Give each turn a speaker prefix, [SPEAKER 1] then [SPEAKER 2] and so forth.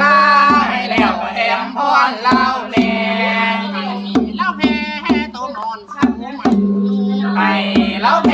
[SPEAKER 1] ลาให้แล้วแอมพอนเล่าแน่
[SPEAKER 2] เล่าแพ้ตัวนอนสักหัวมันไป
[SPEAKER 1] เล่าแพ้